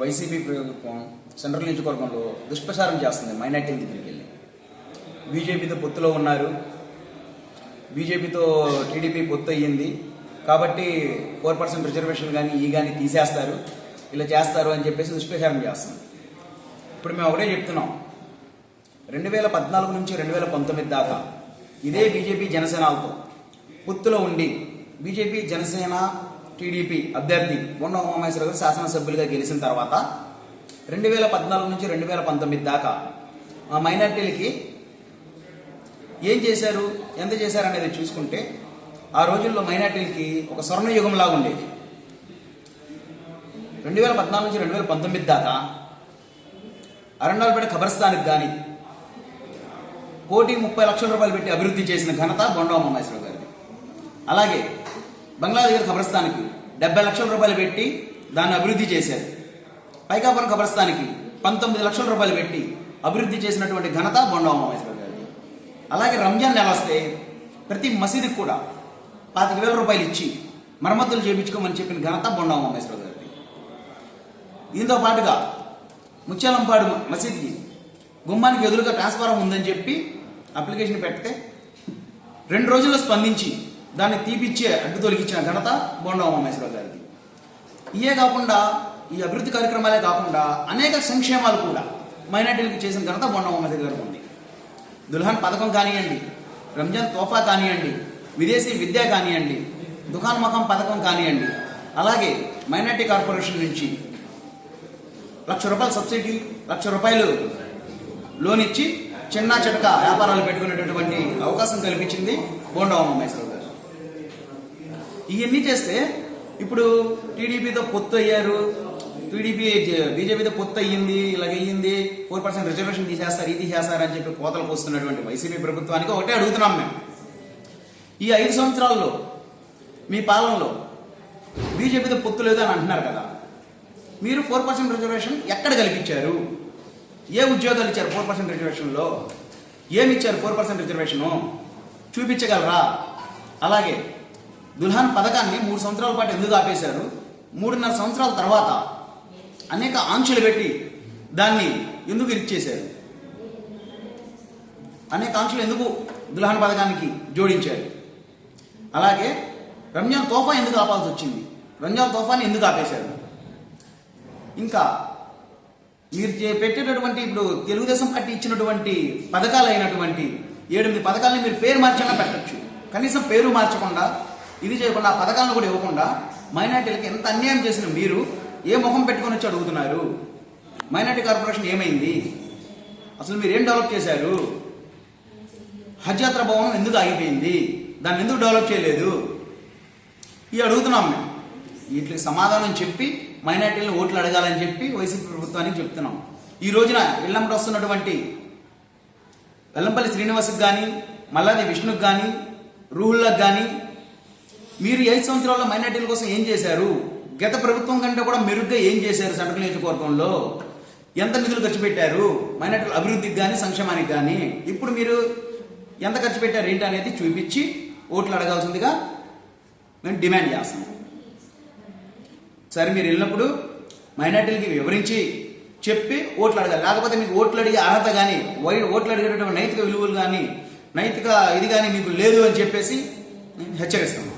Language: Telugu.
వైసీపీ ప్రభుత్వం సెంట్రల్ నియోజకవర్గంలో దుష్ప్రచారం చేస్తుంది మైనార్టీల దగ్గరికి వెళ్ళి. బీజేపీతో పొత్తులో ఉన్నారు. బీజేపీతో టీడీపీ పొత్తు అయ్యింది. కాబట్టి ఫోర్ పర్సెంట్ రిజర్వేషన్ కానీ ఈ కానీ తీసేస్తారు. ఇలా చేస్తారు అని చెప్పేసి దుష్ప్రచారం చేస్తుంది. ఇప్పుడు మేము ఒకటే చెప్తున్నాం. రెండు వేల పద్నాలుగు నుంచి రెండు వేల పంతొమ్మిది దాకా ఇదే బీజేపీ జనసేనలతో పొత్తులో ఉండి బీజేపీ జనసేన టీడీపీ అభ్యర్థి బొండ ఉమామేశ్వర గారు శాసనసభ్యులుగా గెలిచిన తర్వాత రెండు వేల పద్నాలుగు నుంచి రెండు వేల పంతొమ్మిది దాకా ఆ మైనార్టీలకి ఏం చేశారు ఎంత చేశారు అనేది చూసుకుంటే ఆ రోజుల్లో మైనార్టీలకి ఒక స్వర్ణయుగంలాగా ఉండేది. రెండు వేల పద్నాలుగు నుంచి రెండు వేల పంతొమ్మిది దాకా అరణాలపేట ఖబర్స్థానికి కానీ కోటి ముప్పై లక్షల రూపాయలు పెట్టి అభివృద్ధి చేసిన ఘనత బొండవ ఉమామేశ్వర గారిది. అలాగే బంగ్లాదేశ్ కబ్రస్థానికి డెబ్బై లక్షల రూపాయలు పెట్టి దాన్ని అభివృద్ధి చేశారు. పైకాపురం కబ్రస్థానికి పంతొమ్మిది లక్షల రూపాయలు పెట్టి అభివృద్ధి చేసినటువంటి ఘనత బొండవ మహేశ్వర గారికి అలాగే రంజాన్ నెల వస్తే ప్రతి మసీదుకి కూడా పాతిక వేల రూపాయలు ఇచ్చి మరమ్మతులు చేయించుకోమని చెప్పిన ఘనత బొండవ మహేశ్వర గారికి దీంతో పాటుగా ముత్యాలంపాడు మసీద్కి గుమ్మానికి ఎదురుగా ట్రాన్స్ఫారం ఉందని చెప్పి అప్లికేషన్ పెడితే రెండు రోజుల్లో స్పందించి దాన్ని తీపిచ్చే అడ్డు తొలగించిన ఘనత బొండా ఉమామేశ్వరరావు గారికి ఇయే కాకుండా ఈ అభివృద్ధి కార్యక్రమాలే కాకుండా అనేక సంక్షేమాలు కూడా మైనార్టీలకు చేసిన ఘనత బొండా ఉమామేశ్వర గారికి ఉంది దుల్హన్ పథకం కానివ్వండి రంజాన్ తోఫా కానివ్వండి విదేశీ విద్య కానివ్వండి దుకాన్ పథకం కానివ్వండి అలాగే మైనార్టీ కార్పొరేషన్ నుంచి లక్ష రూపాయల సబ్సిడీ లక్ష రూపాయలు లోన్ ఇచ్చి చిన్న చిటక వ్యాపారాలు పెట్టుకునేటటువంటి అవకాశం కల్పించింది బోండా ఉమామేశ్వరరావు ఇవన్నీ చేస్తే ఇప్పుడు టీడీపీతో పొత్తు అయ్యారు. టీడీపీ బీజేపీతో పొత్తు అయ్యింది ఇలాగ అయ్యింది ఫోర్ పర్సెంట్ రిజర్వేషన్ తీసేస్తారు ఇది తీసేస్తారు అని చెప్పి కోతలు పోస్తున్నటువంటి వైసీపీ ప్రభుత్వానికి ఒకటే అడుగుతున్నాం మేము. ఈ ఐదు సంవత్సరాల్లో మీ పాలనలో బీజేపీతో పొత్తు లేదు అని అంటున్నారు కదా. మీరు ఫోర్ పర్సెంట్ రిజర్వేషన్ ఎక్కడ కల్పించారు? ఏ ఉద్యోగాలు ఇచ్చారు ఫోర్ పర్సెంట్ రిజర్వేషన్లో? ఏమి ఇచ్చారు ఫోర్ పర్సెంట్ రిజర్వేషను? చూపించగలరా? అలాగే దుల్హన్ పథకాన్ని మూడు సంవత్సరాల పాటు ఎందుకు ఆపేశారు? మూడున్నర సంవత్సరాల తర్వాత అనేక ఆంక్షలు పెట్టి దాన్ని ఎందుకు ఇచ్చేశారు అనేక ఆంక్షలు ఎందుకు దుల్హన్ పథకానికి జోడించారు? అలాగే రంజాన్ తోఫా ఎందుకు ఆపాల్సి వచ్చింది? రంజాన్ తోఫాని ఎందుకు ఆపేశారు? ఇంకా మీరు పెట్టేటటువంటి ఇప్పుడు తెలుగుదేశం పార్టీ ఇచ్చినటువంటి పథకాలు అయినటువంటి ఏడెనిమిది పథకాలని మీరు పేరు మార్చకుండా పెట్టచ్చు. కనీసం పేరు మార్చకుండా ఇది చేయకుండా ఆ పథకాలను కూడా ఇవ్వకుండా మైనార్టీలకి ఎంత అన్యాయం చేసిన మీరు ఏ ముఖం పెట్టుకొని వచ్చి అడుగుతున్నారు? మైనార్టీ కార్పొరేషన్ ఏమైంది? అసలు మీరు ఏం డెవలప్ చేశారు? హజ్ యాత్ర భవనం ఎందుకు ఆగిపోయింది? దాన్ని ఎందుకు డెవలప్ చేయలేదు? ఇవి అడుగుతున్నాం మేము. వీటికి సమాధానం చెప్పి మైనార్టీలను ఓట్లు అడగాలని చెప్పి వైసీపీ ప్రభుత్వానికి చెప్తున్నాం. ఈ రోజున వెల్లంపట వస్తున్నటువంటి వెల్లంపల్లి శ్రీనివాస్కి కానీ మల్లాది విష్ణుకి కానీ రూహుల్లకు కానీ మీరు ఐదు సంవత్సరాల్లో మైనార్టీల కోసం ఏం చేశారు? గత ప్రభుత్వం కంటే కూడా మెరుగ్గా ఏం చేశారు సెంట్రల్ నియోజకవర్గంలో? ఎంత నిధులు ఖర్చు పెట్టారు? మైనార్టీల అభివృద్ధికి కానీ సంక్షేమానికి కానీ ఇప్పుడు మీరు ఎంత ఖర్చు పెట్టారు ఏంటి అనేది చూపించి ఓట్లు అడగాల్సిందిగా మేము డిమాండ్ చేస్తున్నాం సరే మీరు వెళ్ళినప్పుడు మైనార్టీలకి వివరించి చెప్పి ఓట్లు అడగాలి. లేకపోతే మీకు ఓట్లు అడిగే అర్హత కానీ వై ఓట్లు అడిగేటటువంటి నైతిక విలువలు కానీ నైతిక ఇది కానీ మీకు లేదు అని చెప్పేసి నేను హెచ్చరిస్తాను